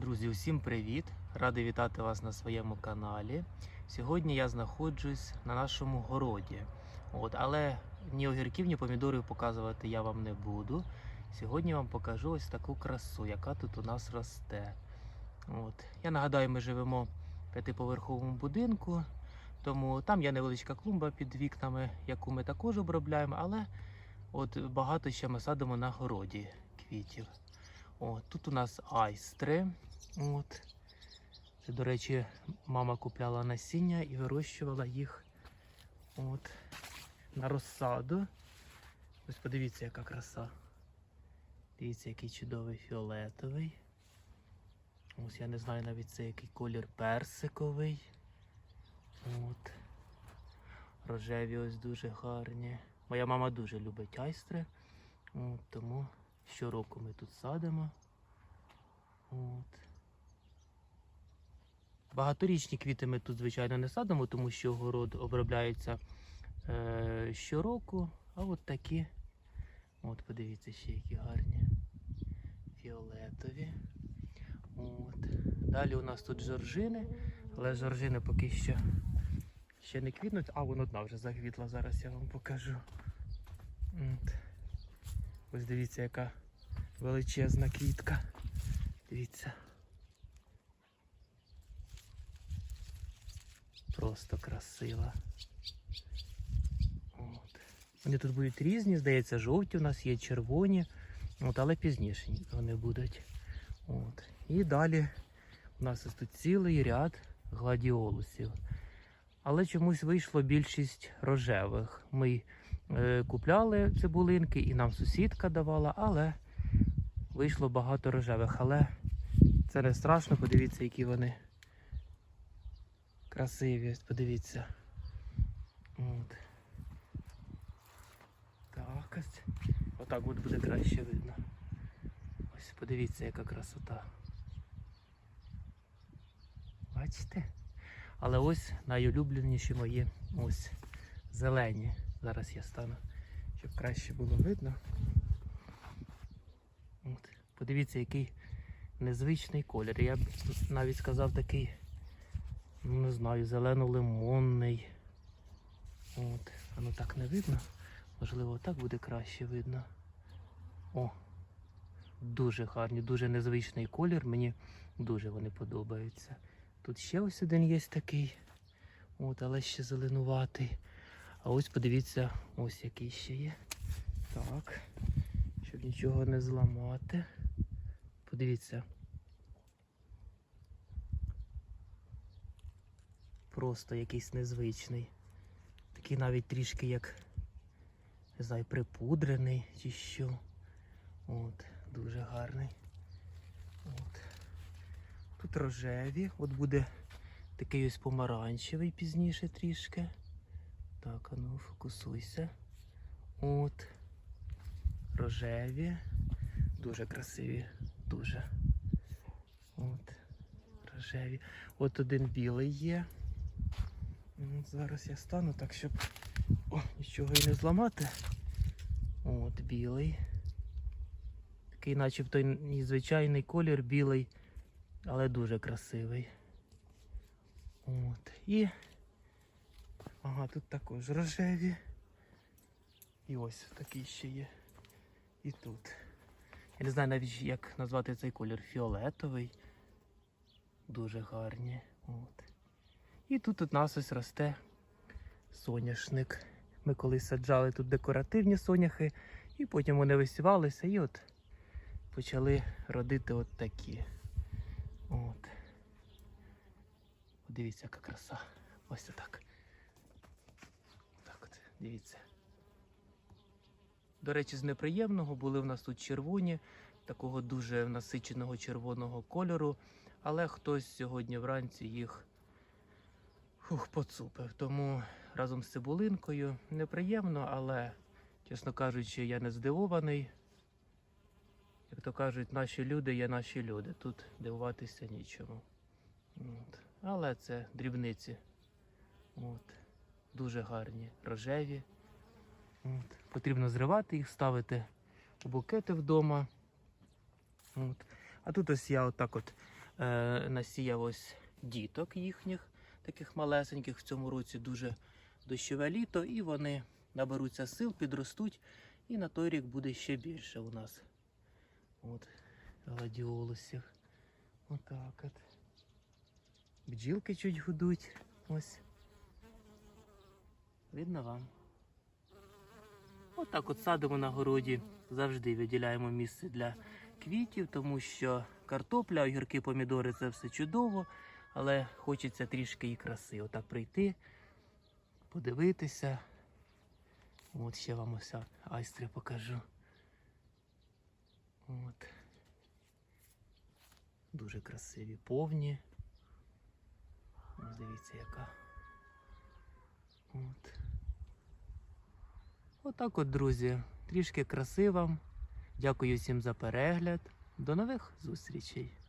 Друзі, усім привіт! Радий вітати вас на своєму каналі. Сьогодні я знаходжусь на нашому городі. От, але ні огірків, ні помідорів показувати я вам не буду. Сьогодні вам покажу ось таку красу, яка тут у нас росте. От. Я нагадаю, ми живемо в п'ятиповерховому будинку, тому там є невеличка клумба під вікнами, яку ми також обробляємо, але от багато ще ми садимо на городі квітів. О, тут у нас айстри. От. Це, до речі, мама купляла насіння і вирощувала їх от, на розсаду. Ось подивіться, яка краса. Дивіться, який чудовий фіолетовий. Ось я не знаю навіть це який колір персиковий. От. Рожеві ось дуже гарні. Моя мама дуже любить айстри. От, тому щороку ми тут садимо. От. Багаторічні квіти ми тут, звичайно, не садимо, тому що город обробляється е, щороку. А от такі, от подивіться, ще які гарні. Фіолетові. От. Далі у нас тут жоржини, але жоржини поки що ще не квітнуть, а вон одна вже заквітла, зараз я вам покажу. От. Ось дивіться, яка величезна квітка. Дивіться. Просто красива. От. Вони тут будуть різні, здається, жовті у нас є червоні, от, але пізніше вони будуть. От. І далі у нас ось тут цілий ряд гладіолусів. Але чомусь вийшло більшість рожевих. Ми е, купляли цибулинки і нам сусідка давала, але вийшло багато рожевих. Але це не страшно, подивіться, які вони красиві. Ось Подивіться. От. Так ось. Отак от буде краще видно. Ось подивіться, яка красота. Бачите? Але ось найулюбленіші мої ось зелені. Зараз я стану, щоб краще було видно. От. Подивіться, який незвичний колір. Я б навіть сказав такий, не знаю, зелено-лимонний. От. А ну так не видно. Можливо, так буде краще видно. О! Дуже гарні, дуже незвичний колір. Мені дуже вони подобаються. Тут ще ось один є такий. От, але ще зеленуватий. А ось подивіться, ось який ще є. Так. Щоб нічого не зламати. Подивіться. Просто якийсь незвичний. Такий навіть трішки як, не знаю, припудрений чи що. От, дуже гарний. От. Тут рожеві, от буде такий ось помаранчевий пізніше трішки. Так, а ну фокусуйся. От. Рожеві. Дуже красиві. Дуже. От. Рожеві. От один білий є. От зараз я стану так, щоб о, нічого і не зламати. От білий. Такий начебто й незвичайний колір білий, але дуже красивий. От. І ага, тут також рожеві. І ось такий ще є. І тут. Я не знаю навіть як назвати цей колір фіолетовий. Дуже гарні. От. І тут у нас ось росте соняшник. Ми колись саджали тут декоративні соняхи, і потім вони висівалися і от почали родити от такі. От. Дивіться, яка краса. Ось так. Так от, дивіться. До речі, з неприємного були в нас тут червоні, такого дуже насиченого червоного кольору, але хтось сьогодні вранці їх фух, поцупив. Тому разом з цибулинкою неприємно, але, чесно кажучи, я не здивований. Як то кажуть, наші люди є наші люди. Тут дивуватися нічому. От. Але це дрібниці. От. Дуже гарні, рожеві. От. Потрібно зривати їх, ставити у букети вдома. От. А тут ось я отак от е, насіяв ось діток їхніх, таких малесеньких. В цьому році дуже дощове літо, і вони наберуться сил, підростуть, і на той рік буде ще більше у нас. От, гладіолусів. Отак от. Бджілки чуть гудуть. Ось. Видно вам? Отак от садимо на городі. Завжди виділяємо місце для квітів, тому що картопля, огірки, помідори це все чудово, але хочеться трішки і краси. Отак прийти, подивитися. От ще вам ось айстри покажу. От. Дуже красиві, повні. Дивіться, яка. От. Отак от, друзі. Трішки краси вам. Дякую всім за перегляд. До нових зустрічей!